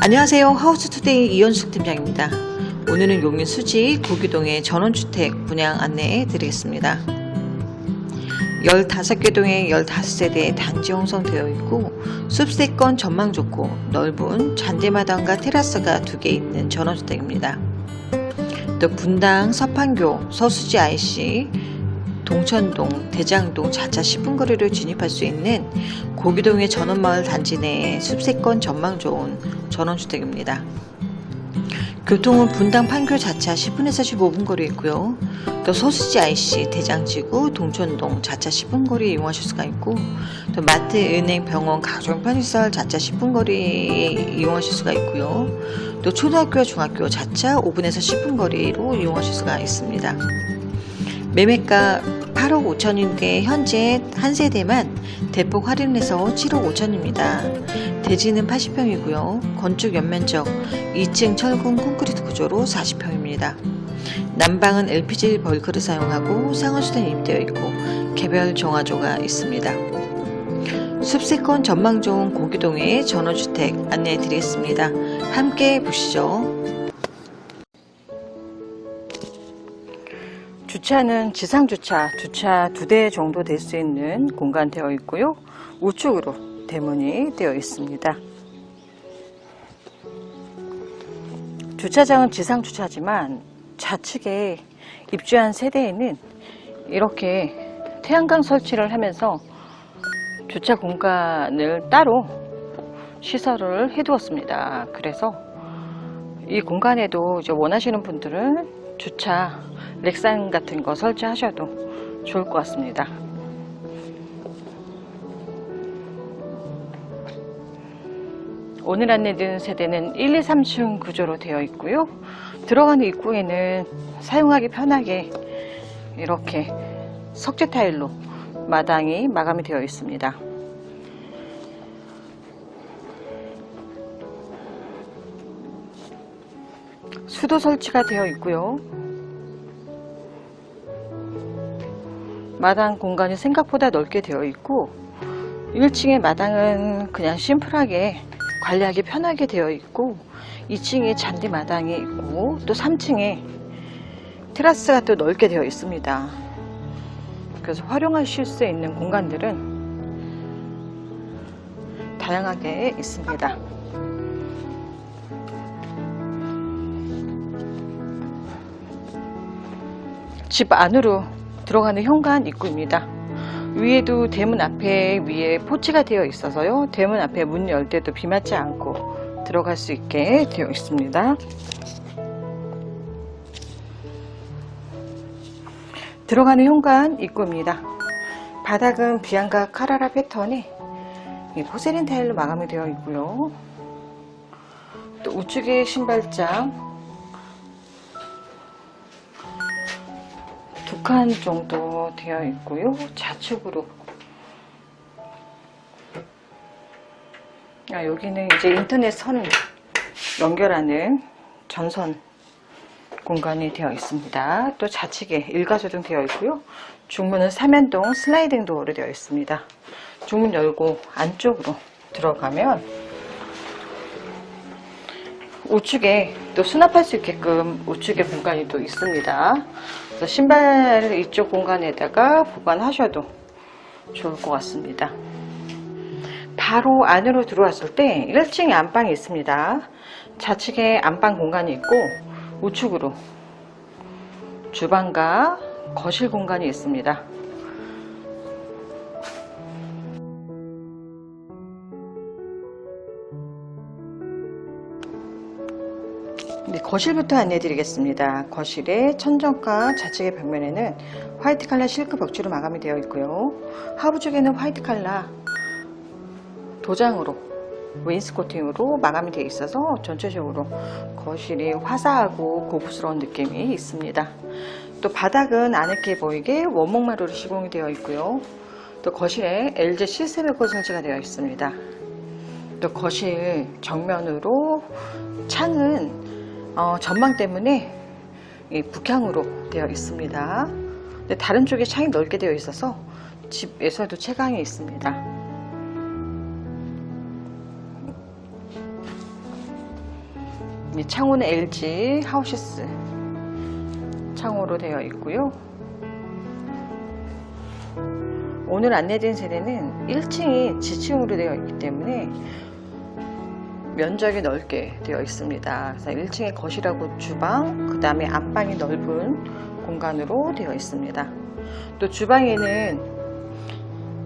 안녕하세요. 하우스투데이 이현숙 팀장입니다. 오늘은 용인 수지 고기동의 전원주택 분양 안내해 드리겠습니다. 15개 동에 15세대의 단지 형성되어 있고 숲세권 전망 좋고 넓은 잔디마당과 테라스가 두 개 있는 전원주택입니다. 또 분당, 서판교, 서수지 IC, 동천동, 대장동 자차 10분 거리로 진입할 수 있는 고기동의 전원마을 단지 내에 숲세권 전망 좋은 전원주택입니다. 교통은 분당 판교 자차 10분에서 15분 거리에 있고요. 또 서수지 IC, 대장지구, 동천동 자차 10분 거리에 이용하실 수가 있고 또 마트, 은행, 병원, 가정 편의시설 자차 10분 거리에 이용하실 수가 있고요. 또 초등학교와 중학교 자차 5분에서 10분 거리로 이용하실 수가 있습니다. 매매가 8억 5천인데 현재 한 세대만 대폭 할인해서 7억 5천입니다. 대지는 80평이고요. 건축 연면적 2층 철근 콘크리트 구조로 40평입니다. 난방은 LPG 벌크를 사용하고 상하수단이 입되어 있고 개별 정화조가 있습니다. 숲세권 전망 좋은 고기동의 전원주택 안내해 드리겠습니다. 함께 보시죠. 주차는 지상 주차, 주차 두 대 정도 될 수 있는 공간 되어 있고요. 우측으로 대문이 되어 있습니다. 주차장은 지상 주차지만 좌측에 입주한 세대에는 이렇게 태양광 설치를 하면서 주차 공간을 따로 시설을 해두었습니다. 그래서 이 공간에도 원하시는 분들은 주차 렉산 같은 거 설치하셔도 좋을 것 같습니다. 오늘 안내드린 세대는 1, 2, 3층 구조로 되어 있고요. 들어가는 입구에는 사용하기 편하게 이렇게 석재 타일로 마당이 마감이 되어 있습니다. 수도 설치가 되어 있고요. 마당 공간이 생각보다 넓게 되어 있고 1층의 마당은 그냥 심플하게 관리하기 편하게 되어 있고 2층에 잔디 마당이 있고 또 3층에 테라스가 또 넓게 되어 있습니다. 그래서 활용하실 수 있는 공간들은 다양하게 있습니다. 집 안으로 들어가는 현관 입구입니다. 위에도 대문 앞에 위에 포치가 되어 있어서요. 대문 앞에 문 열 때도 비 맞지 않고 들어갈 수 있게 되어 있습니다. 들어가는 현관 입구입니다. 바닥은 비앙가 카라라 패턴에 이 포세린 타일로 마감이 되어 있고요. 또 우측에 신발장 두 칸 정도 되어 있고요. 좌측으로. 아, 여기는 이제 인터넷 선 연결하는 전선 공간이 되어 있습니다. 또 좌측에 일가조등 되어 있고요. 중문은 삼연동 슬라이딩 도어로 되어 있습니다. 중문 열고 안쪽으로 들어가면 우측에 또 수납할 수 있게끔 우측에 공간이 또 있습니다. 그래서 신발을 이쪽 공간에다가 보관하셔도 좋을 것 같습니다. 바로 안으로 들어왔을 때 1층에 안방이 있습니다. 좌측에 안방 공간이 있고 우측으로 주방과 거실 공간이 있습니다. 거실부터 안내 드리겠습니다. 거실의 천정과 좌측의 벽면에는 화이트 칼라 실크 벽지로 마감이 되어 있고요. 하부 쪽에는 화이트 칼라 도장으로 웨인스코팅으로 마감이 되어 있어서 전체적으로 거실이 화사하고 고급스러운 느낌이 있습니다. 또 바닥은 아늑해 보이게 원목마루로 시공이 되어 있고요. 또 거실에 LG C700 설치가 되어 있습니다. 또 거실 정면으로 창은 어, 전망 때문에 이 북향으로 되어 있습니다. 근데 다른 쪽에 창이 넓게 되어 있어서 집에서도 채광이 있습니다. 이 창호는 LG 하우시스 창호로 되어 있고요. 오늘 안내드린 세대는 1층이 지층으로 되어 있기 때문에 면적이 넓게 되어 있습니다. 그래서 1층에 거실하고 주방, 그 다음에 안방이 넓은 공간으로 되어 있습니다. 또 주방에는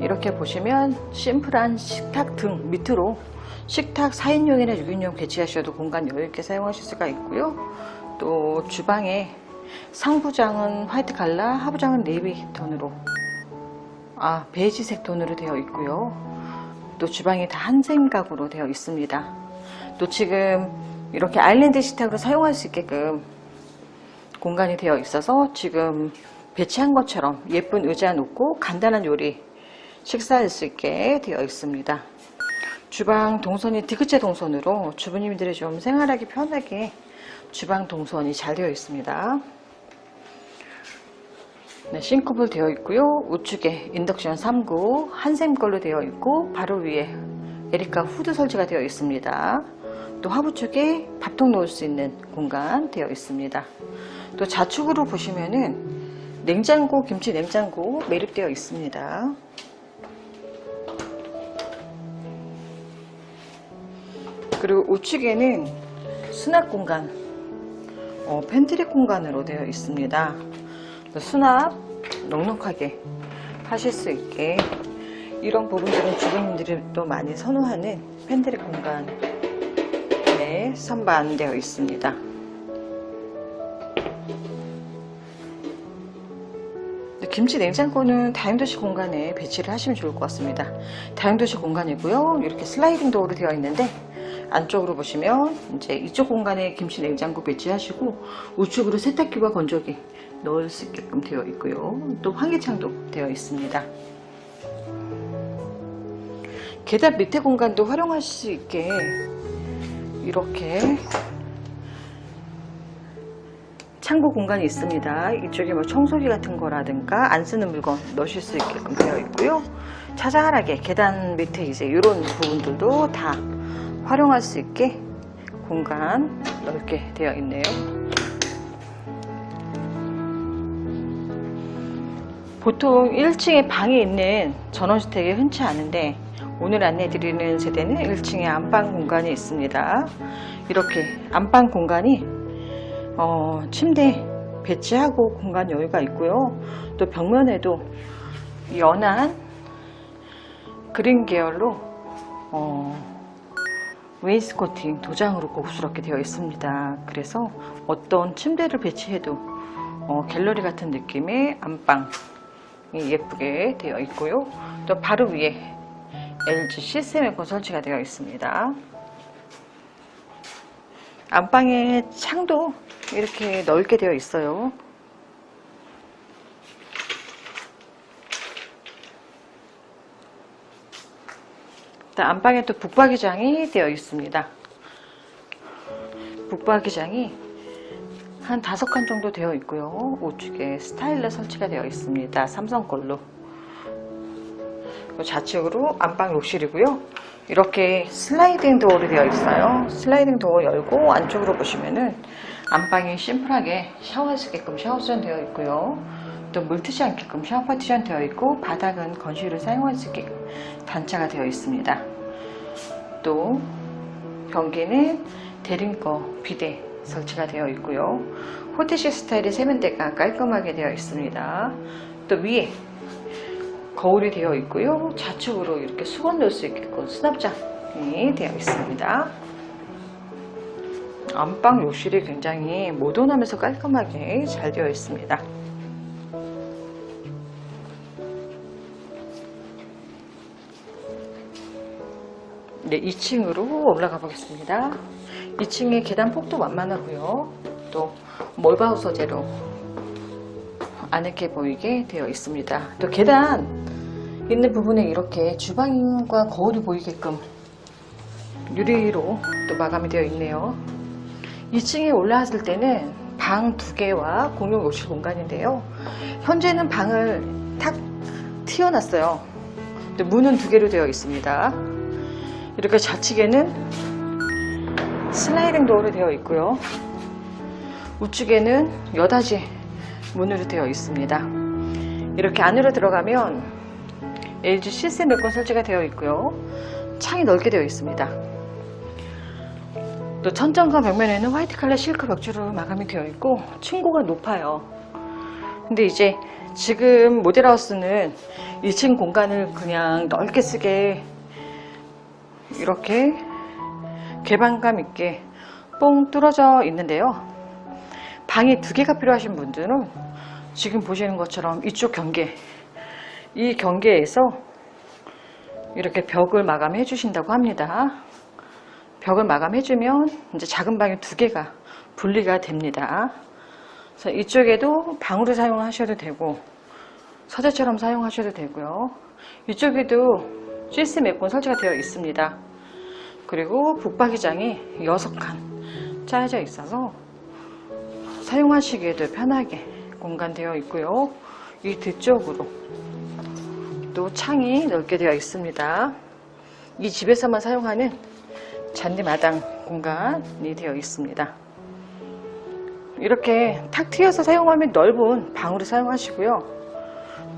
이렇게 보시면 심플한 식탁 등 밑으로 식탁 4인용이나 6인용 배치하셔도 공간 여유있게 사용하실 수가 있고요. 또 주방에 상부장은 화이트 칼라, 하부장은 네이비 톤으로 아 베이지색 톤으로 되어 있고요. 또 주방이 다 한샘각으로 되어 있습니다. 또 지금 이렇게 아일랜드 식탁으로 사용할 수 있게끔 공간이 되어 있어서 지금 배치한 것처럼 예쁜 의자 놓고 간단한 요리 식사할 수 있게 되어 있습니다. 주방 동선이 디귿자 동선으로 주부님들이 좀 생활하기 편하게 주방 동선이 잘 되어 있습니다. 네, 싱크볼 되어 있고요. 우측에 인덕션 3구 한샘 걸로 되어 있고 바로 위에 에리카 후드 설치가 되어 있습니다. 또 하부 쪽에 밥통 놓을 수 있는 공간 되어 있습니다. 또 좌측으로 보시면은 냉장고, 김치 냉장고 매립되어 있습니다. 그리고 우측에는 수납 공간, 어, 팬트리 공간으로 되어 있습니다. 수납 넉넉하게 하실 수 있게 이런 부분들은 주부님들이 또 많이 선호하는 팬트리 공간 에 선반되어 있습니다. 김치 냉장고는 다용도실 공간에 배치를 하시면 좋을 것 같습니다. 다용도실 공간이고요. 이렇게 슬라이딩 도어로 되어 있는데 안쪽으로 보시면 이제 이쪽 공간에 김치 냉장고 배치하시고 우측으로 세탁기와 건조기 넣을 수 있게끔 되어 있고요. 또 환기창도 되어 있습니다. 계단 밑에 공간도 활용할 수 있게 이렇게 창고 공간이 있습니다. 이쪽에 뭐 청소기 같은 거라든가 안 쓰는 물건 넣으실 수 있게끔 되어 있고요. 자잘하게 계단 밑에 이제 이런 부분들도 다 활용할 수 있게 공간 넓게 되어 있네요. 보통 1층에 방이 있는 전원주택이 흔치 않은데 오늘 안내드리는 세대는 1층에 안방 공간이 있습니다. 이렇게 안방 공간이 어, 침대 배치하고 공간 여유가 있고요. 또 벽면에도 연한 그린 계열로 어, 웨이스코팅 도장으로 고급스럽게 되어 있습니다. 그래서 어떤 침대를 배치해도 어, 갤러리 같은 느낌의 안방이 예쁘게 되어 있고요. 또 바로 위에 LG 시스템 에어컨 설치가 되어 있습니다. 안방에 창도 이렇게 넓게 되어 있어요. 안방에 또 북박이장이 되어 있습니다. 북박이장이 한 다섯 칸 정도 되어 있고요. 우측에 스타일러 설치가 되어 있습니다. 삼성 걸로. 좌측으로 안방 욕실이고요. 이렇게 슬라이딩 도어로 되어 있어요. 슬라이딩 도어 열고 안쪽으로 보시면은 안방이 심플하게 샤워할 수 있게끔 샤워수전 되어 있고요. 또 물 트지 않게끔 샤워 파티션 되어 있고 바닥은 건실을 사용할 수 있게 단차가 되어 있습니다. 또 변기는 대림거 비대 설치가 되어 있고요. 호텔식 스타일의 세면대가 깔끔하게 되어 있습니다. 또 위에 거울이 되어 있고요. 좌측으로 이렇게 수건 넣을 수 있게끔 수납장이 되어 있습니다. 안방 욕실이 굉장히 모던하면서 깔끔하게 잘 되어 있습니다. 네, 2층으로 올라가 보겠습니다. 2층의 계단 폭도 만만하고요. 또 몰바우 소재로 아늑해 보이게 되어 있습니다. 또 계단 있는 부분에 이렇게 주방과 거울이 보이게끔 유리로 또 마감이 되어 있네요. 2층에 올라왔을 때는 방 두 개와 공용 욕실 공간인데요. 현재는 방을 탁 튀어놨어요. 문은 두 개로 되어 있습니다. 이렇게 좌측에는 슬라이딩 도어로 되어 있고요. 우측에는 여닫이 문으로 되어 있습니다. 이렇게 안으로 들어가면 LG 시스템 에어컨 설치가 되어 있고요. 창이 넓게 되어 있습니다. 또 천장과 벽면에는 화이트 컬러 실크 벽지로 마감이 되어 있고 층고가 높아요. 근데 이제 지금 모델하우스는 2층 공간을 그냥 넓게 쓰게 이렇게 개방감 있게 뽕 뚫어져 있는데요. 방이 두 개가 필요하신 분들은 지금 보시는 것처럼 이쪽 경계, 이 경계에서 이렇게 벽을 마감해 주신다고 합니다. 벽을 마감해 주면 이제 작은 방이 두 개가 분리가 됩니다. 그래서 이쪽에도 방으로 사용하셔도 되고 서재처럼 사용하셔도 되고요. 이쪽에도 시스템 에어컨 설치가 되어 있습니다. 그리고 북박이장이 6칸 짜여져 있어서 사용하시기에도 편하게 공간되어 있고요. 이 뒤쪽으로 또 창이 넓게 되어 있습니다. 이 집에서만 사용하는 잔디 마당 공간이 되어 있습니다. 이렇게 탁 트여서 사용하면 넓은 방으로 사용하시고요.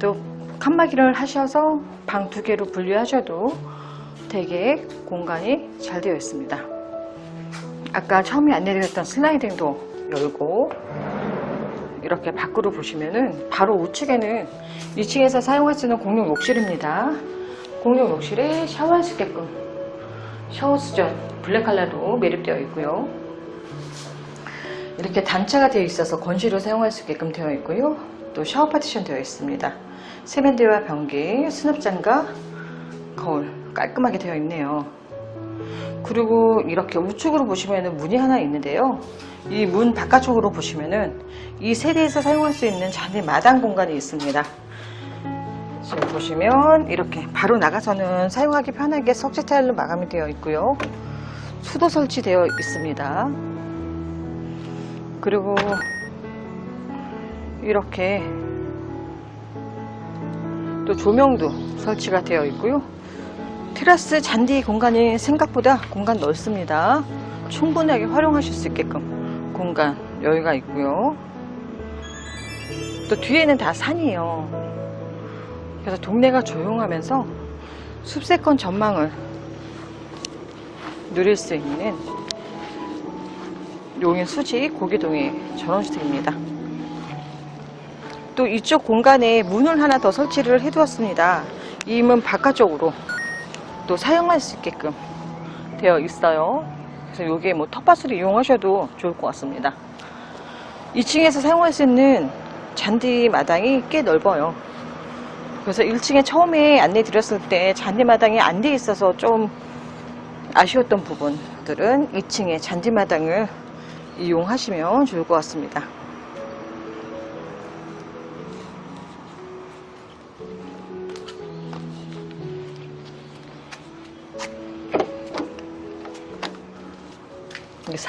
또 칸막이를 하셔서 방 두 개로 분리하셔도 되게 공간이 잘 되어 있습니다. 아까 처음에 안내드렸던 슬라이딩도 열고 이렇게 밖으로 보시면은 바로 우측에는 2층에서 사용할 수 있는 공용 욕실입니다. 공용 욕실에 샤워할 수 있게끔 샤워 수전 블랙 컬러로 매립되어 있고요. 이렇게 단차가 되어 있어서 건실로 사용할 수 있게끔 되어 있고요. 또 샤워 파티션 되어 있습니다. 세면대와 변기, 수납장과 거울 깔끔하게 되어 있네요. 그리고 이렇게 우측으로 보시면 문이 하나 있는데요. 이 문 바깥쪽으로 보시면은 이 세대에서 사용할 수 있는 잔디 마당 공간이 있습니다. 지금 보시면 이렇게 바로 나가서는 사용하기 편하게 석재 타일로 마감이 되어 있고요. 수도 설치되어 있습니다. 그리고 이렇게 또 조명도 설치가 되어 있고요. 테라스 잔디 공간이 생각보다 공간 넓습니다. 충분하게 활용하실 수 있게끔 공간 여유가 있고요. 또 뒤에는 다 산이에요. 그래서 동네가 조용하면서 숲세권 전망을 누릴 수 있는 용인 수지 고기동의 전원주택입니다. 또 이쪽 공간에 문을 하나 더 설치를 해두었습니다. 이 문 바깥쪽으로 또 사용할 수 있게끔 되어 있어요. 그래서 이게 뭐 텃밭으로 이용하셔도 좋을 것 같습니다. 2층에서 사용할 수 있는 잔디 마당이 꽤 넓어요. 그래서 1층에 처음에 안내 드렸을 때 잔디 마당이 안 돼 있어서 좀 아쉬웠던 부분들은 2층에 잔디 마당을 이용하시면 좋을 것 같습니다.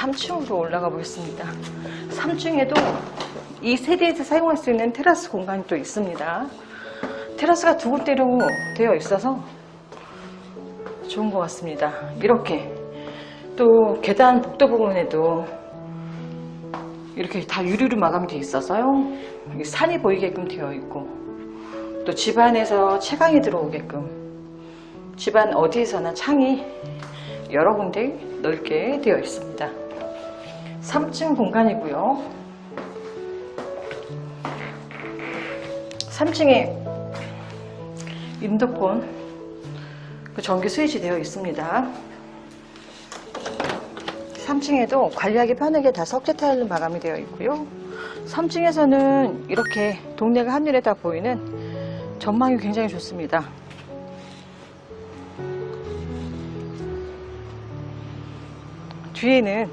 3층으로 올라가 보겠습니다. 3층에도 이 세대에서 사용할 수 있는 테라스 공간이 또 있습니다. 테라스가 두 군데로 되어 있어서 좋은 것 같습니다. 이렇게 또 계단 복도 부분에도 이렇게 다 유리로 마감이 되어 있어서요. 산이 보이게끔 되어 있고 또 집안에서 채광이 들어오게끔 집안 어디에서나 창이 여러 군데 넓게 되어 있습니다. 3층 공간이고요. 3층에 인도폰 그 전기 스위치 되어 있습니다. 3층에도 관리하기 편하게 다 석재 타일로 마감이 되어 있고요. 3층에서는 이렇게 동네가 한눈에 다 보이는 전망이 굉장히 좋습니다. 뒤에는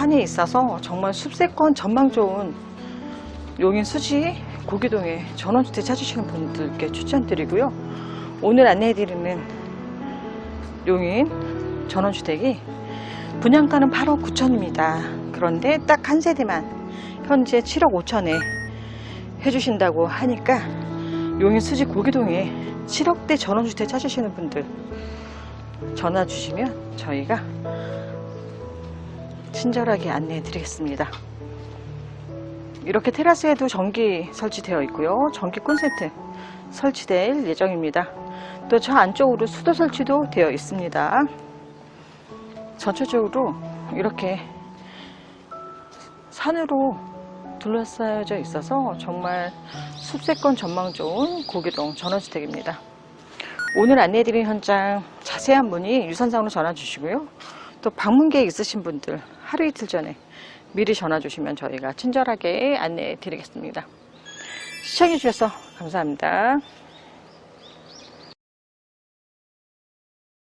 산이 있어서 정말 숲세권 전망 좋은 용인 수지 고기동에 전원주택 찾으시는 분들께 추천드리고요. 오늘 안내해드리는 용인 전원주택이 분양가는 8억 9천입니다. 그런데 딱 한 세대만 현재 7억 5천에 해주신다고 하니까 용인 수지 고기동에 7억대 전원주택 찾으시는 분들 전화 주시면 저희가 친절하게 안내해 드리겠습니다. 이렇게 테라스에도 전기 설치되어 있고요. 전기 콘센트 설치될 예정입니다. 또 저 안쪽으로 수도 설치도 되어 있습니다. 전체적으로 이렇게 산으로 둘러싸여져 있어서 정말 숲세권 전망 좋은 고기동 전원주택입니다. 오늘 안내해드린 현장 자세한 문의 유선상으로 전화 주시고요. 또 방문 계획 있으신 분들 하루 이틀 전에 미리 전화 주시면 저희가 친절하게 안내해 드리겠습니다. 시청해 주셔서 감사합니다.